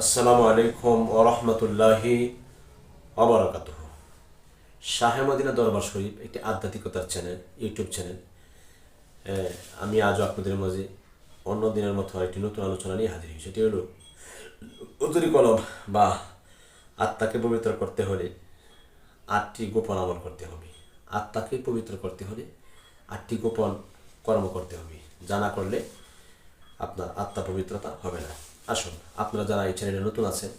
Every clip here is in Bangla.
আসসালামু আলাইকুম ও রহমতুল্লাহি অবরাকাত শাহে মদিনা দরবার শরীফ একটি আধ্যাত্মিকতার চ্যানেল ইউটিউব চ্যানেল আমি আজও আপনাদের মাঝে অন্য দিনের মতো একটি নতুন আলোচনা নিয়ে হাজির হই সেটি হলো কলম বা আত্মাকে পবিত্র করতে হলে আটটি গোপন আমল করতে হবে। আত্মাকে পবিত্র করতে হলে আটটি গোপন কর্ম করতে হবে। জানা করলে আপনার আত্মা পবিত্রতা হবে না। আসুন আপনারা যারা এই চ্যানেলে নতুন আছেন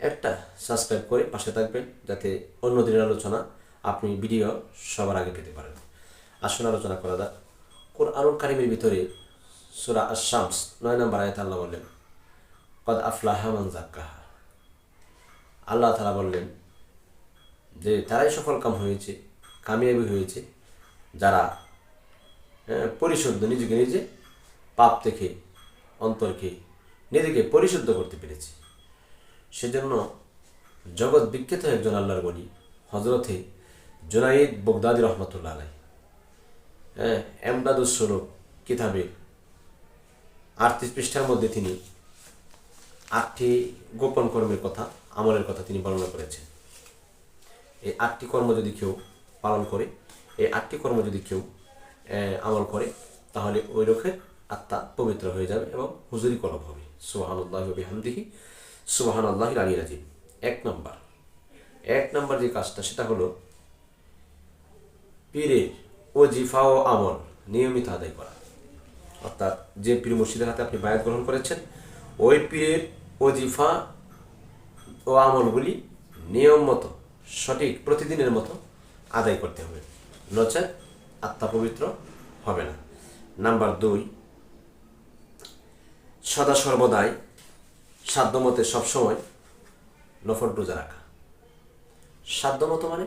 একটা সাবস্ক্রাইব করে পাশে থাকবেন যাতে অন্য দিনের আলোচনা আপনি ভিডিও সবার আগে পেতে পারেন। আসুন আলোচনা করা যাক। কোরআনুল কারিমের ভিতরে সুরা আশামস নয় নম্বর আয়াত আল্লাহ বললেন কদ আফলাহা জাক্কাহা আল্লাহ তালা বললেন যে তারাই সফল কাম হয়েছে কামিয়াবি হয়েছে যারা হ্যাঁ, পরিশুদ্ধ নিজেকে নিজে পাপ থেকে অন্তরকে নিজেকে পরিশুদ্ধ করতে পেরেছি। সেজন্য জগৎ বিখ্যাত একজন আল্লাহর বলি হজরতে জোনাইদ বগদাদি রহমতুল্লাহ আলাই হ্যাঁ এমদাদুস স্বরূপ কিতাবের আটত্রিশ পৃষ্ঠার মধ্যে তিনি আটটি গোপন কর্মের কথা, আমলের কথা তিনি বর্ণনা করেছেন। এই আটটি কর্ম যদি কেউ পালন করে, এই আটটি কর্ম যদি কেউ আমল করে, তাহলে ওই লোকের আত্মা পবিত্র হয়ে যাবে এবং হুজুরি কলব হবে। সুবাহান আল্লাহ বিহামদিহি সুবাহান আল্লাহ আলী রাজিম এক নম্বর। এক নম্বর যে কাজটা, সেটা হলো পীরের ওজিফা ও আমল নিয়মিত আদায় করা। অর্থাৎ যে পীর মুর্শিদের হাতে আপনি বায়াত গ্রহণ করেছেন, ওই পীরের ওজিফা ও আমলগুলি নিয়ম মতো, সঠিক প্রতিদিনের মতো আদায় করতে হবে। নচেত আত্মা পবিত্র হবে না। নাম্বার দুই সদা সর্বদাই সাধ্যমতে সবসময় নফল রোজা রাখা। সাধ্যমতো মানে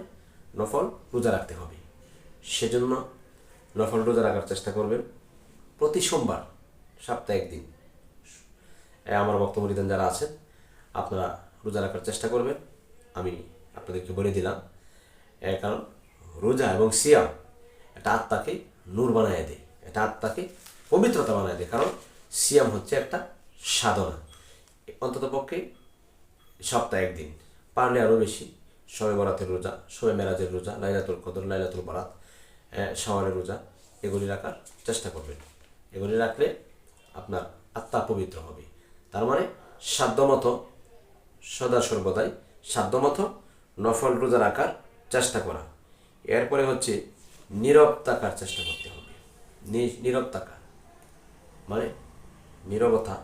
নফল রোজা রাখতে হবে। সেজন্য নফল রোজা রাখার চেষ্টা করবেন প্রতি সোমবার, সপ্তাহে একদিন। আমার বক্তব্য যারা আছেন, আপনারা রোজা রাখার চেষ্টা করবেন। আমি আপনাদেরকে বলে দিলাম কারণ রোজা এবং সিয়াম এটা আত্মাকে নূর বানায় দেয় এটা আত্মাকে পবিত্রতা বানায় দেয়। কারণ সিয়াম হচ্ছে একটা সাধনা। অন্তত পক্ষে সপ্তাহে একদিন। পারলে আরও বেশি। শবে বরাতের রোজা শবে মেরাজের রোজা, লাইলাতুল কদর, লাইলাতুল বারাত শাওয়ারের রোজা, এগুলি রাখার চেষ্টা করবেন। এগুলি রাখলে আপনার আত্মা পবিত্র হবে। তার মানে সাধ্যমতো, সদা সর্বদাই সাধ্যমতো নফল রোজা রাখার চেষ্টা করা। এরপরে হচ্ছে নীরব থাকার চেষ্টা করতে হবে। নীরব থাকা। মানে নীরবতা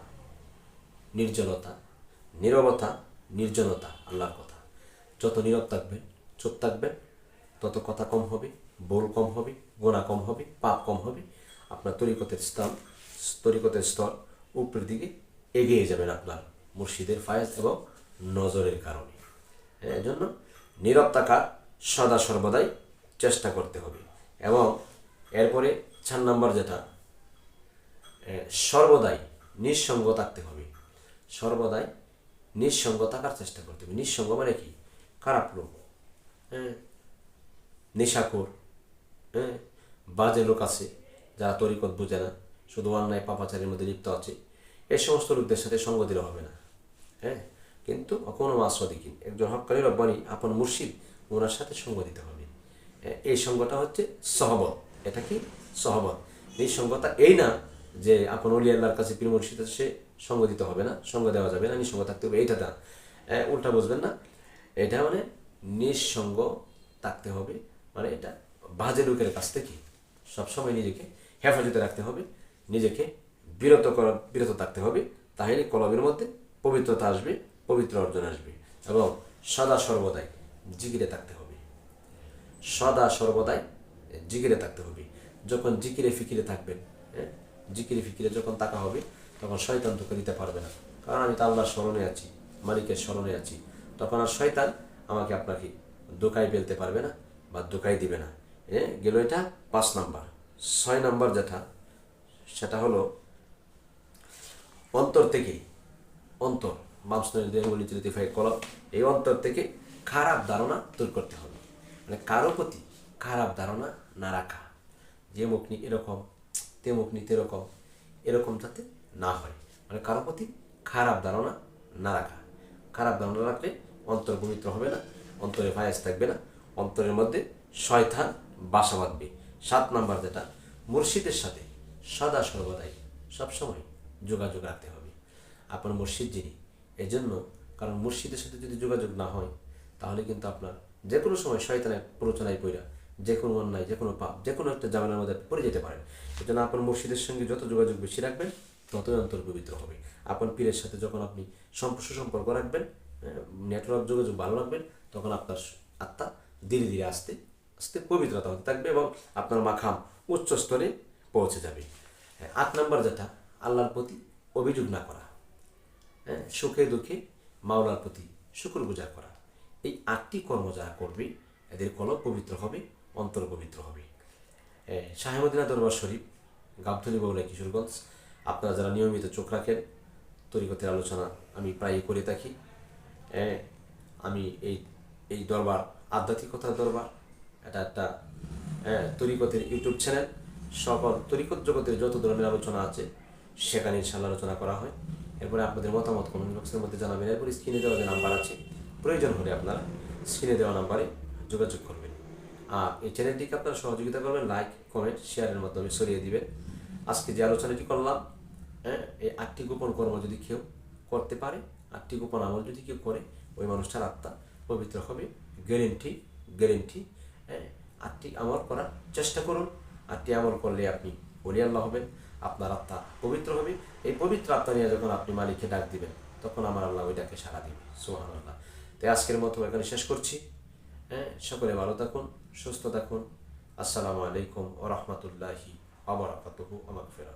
নির্জনতা নীরবতা নির্জনতা আল্লাহর কথা। যত নীরব থাকবেন চুপ থাকবেন তত কথা কম হবে বোল কম হবে গোনা কম হবে পাপ কম হবে আপনার তরিকতের স্থান তরিকতের স্তর উপরের দিকে এগিয়ে যাবেন আপনার মুর্শিদের ফায়েজ এবং নজরের কারণে। হ্যাঁ, জন্য নীরব থাকার সদা সর্বদাই চেষ্টা করতে হবে। এবং এরপরে চার নম্বর যেটা সর্বদাই নিঃসঙ্গ থাকতে হবে। সর্বদাই নিঃসঙ্গ থাকার চেষ্টা করতে হবে। নিঃসঙ্গ মানে কি? খারাপ লোক। হ্যাঁ হ্যাঁ বাজে লোক আছে, যারা তরিকত বোঝে না, শুধু অন্যায় পাপাচারের মধ্যে লিপ্ত আছে। এই সমস্ত লোকদের সাথে সঙ্গ দিলে হবে না। হ্যাঁ কিন্তু কোনো মাসদিকিন একজন হকানি রব্বানি, আপন মুর্শিদ, ওনার সাথে সঙ্গ দিতে হবে। এই সঙ্গটা হচ্ছে সহবত। এটা কি? সহবত। এই সঙ্গটা এই না যে আপন অলি আল্লাহর কাছে পীর সে সঙ্গ দিতে হবে না সঙ্গ দেওয়া যাবে না নিঃসঙ্গ থাকতে হবে এইটা হ্যাঁ, উল্টা বুঝবেন না। এটা মানে নিঃসঙ্গ থাকতে হবে মানে এটা বাজে লোকের কাছ থেকে। সবসময় নিজেকে হেফাজতে রাখতে হবে নিজেকে বিরত করা বিরত থাকতে হবে তাহলে কলমের মধ্যে পবিত্রতা আসবে পবিত্র অর্জন আসবে এবং সদা সর্বদাই জিগিরে থাকতে হবে। সদা সর্বদাই জিকিরে থাকতে হবে। যখন জিকিরে ফিকিরে থাকবেন হ্যাঁ জিকিরে ফিকিরে যখন তাকা হবে, তখন শয়তান তোকে দিতে পারবে না। কারণ আমি তো আল্লাহর স্মরণে আছি, মালিকের স্মরণে আছি। তখন আর শয়তান আমাকে আপনাকে দোকায় ফেলতে পারবে না বা দোকায় দিবে না। হ্যাঁ গেল এটা পাঁচ নাম্বার। ছয় নাম্বার যেটা, সেটা হলো অন্তর থেকে, অন্তর মামসনিফাই কলম, এই অন্তর থেকে খারাপ ধারণা দূর করতে হবে। মানে কারও প্রতি খারাপ ধারণা না রাখা। যে মুখনি এরকম তে মুখনি তেরকম এরকম যাতে না হয়। মানে কারও প্রতি খারাপ ধারণা না রাখা। খারাপ ধারণা রাখলে অন্তর পবিত্র হবে না, অন্তরে ভায়াস থাকবে না, অন্তরের মধ্যে শয়তান বাসা বাঁধবে। সাত নাম্বার যেটা, মুর্শিদের সাথে সদা সর্বদাই সবসময় যোগাযোগ রাখতে হবে। আপনার মুর্শিদ যিনি এই জন্য কারণ মুর্শিদের সাথে যদি যোগাযোগ না হয়, তাহলে কিন্তু আপনার যে কোনো সময় শয়তানের প্ররোচনায় পড়া যে কোনো অন্যায় যে কোনো পাপ যে কোনো একটা জামানার মধ্যে পড়ে যেতে পারেন। জন্য আপনার মুর্শিদের সঙ্গে যত যোগাযোগ বেশি রাখবেন ততই অন্তর পবিত্র হবে। আপনার পীরের সাথে যখন আপনি সম্প- সুসম্পর্ক রাখবেন নেটওয়ার্ক যোগাযোগ ভালো রাখবেন তখন আপনার আত্মা ধীরে ধীরে আস্তে আস্তে পবিত্রতা হতে থাকবে এবং আপনার মাখাম উচ্চ স্তরে পৌঁছে যাবে। হ্যাঁ, আট নম্বর যেটা আল্লাহর প্রতি অভিযোগ না করা। হ্যাঁ সুখে দুঃখে মাওলার প্রতি শুকুর গুজার করা। এই আটটি কর্ম যারা করবে এদের কলব পবিত্র হবে। অন্তর পবিত্র হবে শাহেমদিনা দরবার শরীফ গাবধনী বাউলা কিশোরগঞ্জ, আপনারা যারা নিয়মিত চোখ রাখেন, তরিকতের আলোচনা আমি প্রায়ই করে থাকি। আমি এই এই দরবার আধ্যাত্মিকতার দরবার, এটা একটা তরিকতের ইউটিউব চ্যানেল। সকল তরিকত জগতের যত ধরনের আলোচনা আছে, সেখানে ইনশাল্লাহ আলোচনা করা হয়। এরপরে আপনাদের মতামত কমেন্ট বক্সের মধ্যে জানাবেন। এরপর স্ক্রিনে দেওয়া যে নাম্বার আছে, প্রয়োজন হলে আপনারা স্ক্রিনে দেওয়া নাম্বারে যোগাযোগ করবেন। আর এই চ্যানেলটিকে আপনারা সহযোগিতা করবেন লাইক কমেন্ট শেয়ারের মাধ্যমে সরিয়ে দিবেন। আজকে যে আলোচনাটি করলাম হ্যাঁ এই আটটি গোপন কর্ম যদি কেউ করতে পারে, আটটি গোপন আমল যদি কেউ করে, ওই মানুষটার আত্মা পবিত্র হবে। গ্যারেন্টি গ্যারেন্টি হ্যাঁ আটটি আমল করার চেষ্টা করুন। আটটি আমল করলে আপনি আল্লাহ হবেন, আপনার আত্মা পবিত্র হবে। এই পবিত্র আত্মা নিয়ে যখন আপনি মালিককে ডাক দিবেন, তখন আমার আল্লাহ ওইটাকে সারা দিবে। সোহান আল্লাহ তাই আজকের মতো এখানে শেষ করছি। হ্যাঁ সকলে ভালো থাকুন সুস্থ থাকুন। আসসালামু আলাইকুম ও রহমতুল্লাহি আবরাকাতুহু আমাক ফেরা